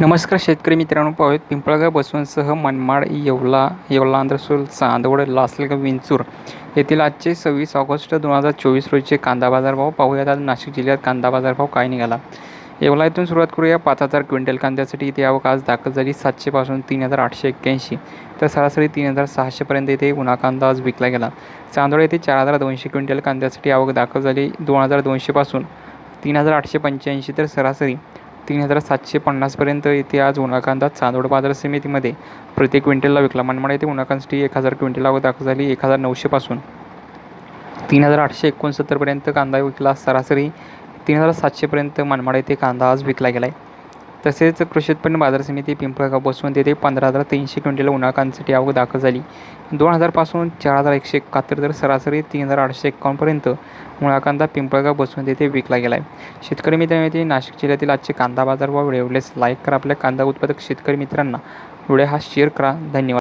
नमस्कार शेतकरी मित्रांनो पाहूयात पिंपळगाव बसवंतसह मनमाड येवला येवला आंध्रसूल चांदवड लासलगाव विंचूर येथील आजचे सव्वीस ऑगस्ट दोन हजार चोवीस रोजीचे कांदा बाजारभाव पाहूयात. आज नाशिक जिल्ह्यात कांदा बाजारभाव काय निघाला? येवला येथून सुरुवात करूया. पाच हजार क्विंटल कांद्यासाठी इथे आवक आज दाखल झाली. सातशेपासून तीन हजार आठशे एक्क्याऐंशी तर सरासरी तीन हजार सहाशेपर्यंत इथे उन्हा कांदा आज विकला गेला. चांदोड येथे चार हजार दोनशे क्विंटल कांद्यासाठी आवक दाखल झाली. दोन हजार दोनशेपासून तीन हजार आठशे पंच्याऐंशी तर सरासरी तीन हजार सातशे पन्नासपर्यंत इथे आज उन्हाकांदात चांदोड बाजार समितीमध्ये प्रति क्विंटलला विकला. मनमाड येथे उन्हाकांसाठी एक हजार क्विंटल आवक दाखल झाली. एक हजार नऊशेपासून तीन हजार आठशे एकोणसत्तरपर्यंत कांदा विकला सरासरी तीन हजार सातशेपर्यंत मनमाड येथे कांदा आज विकला गेला आहे तसेच कृषी उत्पन्न बाजार समिती पिंपळगाव बसवून येथे पंधरा हजार तीनशे क्विंटल उन्हा कांद्यासाठी आवक दाखल झाली. दोन हजारपासून चार हजार एकशे एकाहत्तर तर सरासरी तीन हजार आठशे एकावन्नपर्यंत मुळा कांदा पिंपळगाव बसवून तेथे विकला गेला आहे शेतकरी मित्रांनी नाशिक जिल्ह्यातील आजचे कांदा बाजार व व्हिडिओ लाईक करा. आपल्या कांदा उत्पादक शेतकरी मित्रांना व्हिडिओ हा शेअर करा. धन्यवाद.